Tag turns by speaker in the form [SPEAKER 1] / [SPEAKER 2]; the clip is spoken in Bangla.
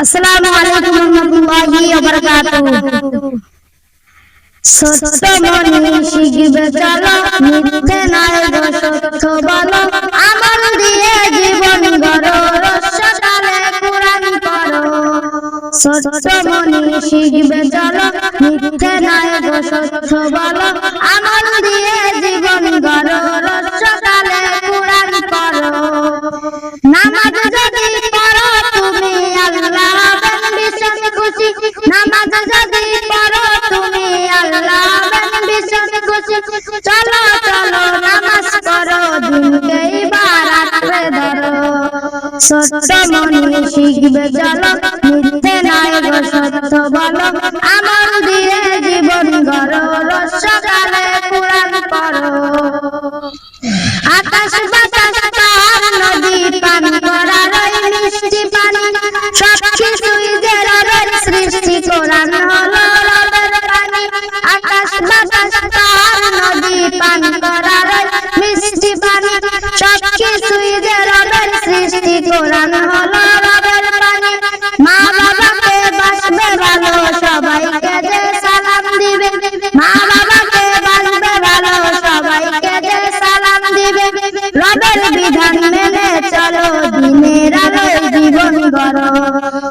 [SPEAKER 1] আসসালামু আলাইকুম রহমতুল্লাহি ওয়া বারাকাতুহু সত্য মনি শিখবে চলো মিথ্যে মনি গো সত্য বলো খুশি, নামাজ যদি পড়ো তুমি আল্লাহ বিশেষ খুশি। চলো চলো, নামাজ পড়ো, দিনকে আঁকড়ে ধরো। সত্য মনে শিখবে চলো, মিথ্যে নয় গো সত্য বলো। আমল দিয়ে জীবন গড়ো, রসকালে কোরআন পড়ো। আকাশ বাতাস নদী পান করার ওই মিষ্টি পানি। সব রবের সৃষ্টি হলো রবের পানি আকাশ বাতাস পাহাড় নদী পান করার মিষ্টি পানি সব কিছুই যে রবের সৃষ্টি কোরআন হলো রবের পানি মা বাবাকে বাসবে ভালো, সবাইকে যে সালাম দিবে। মা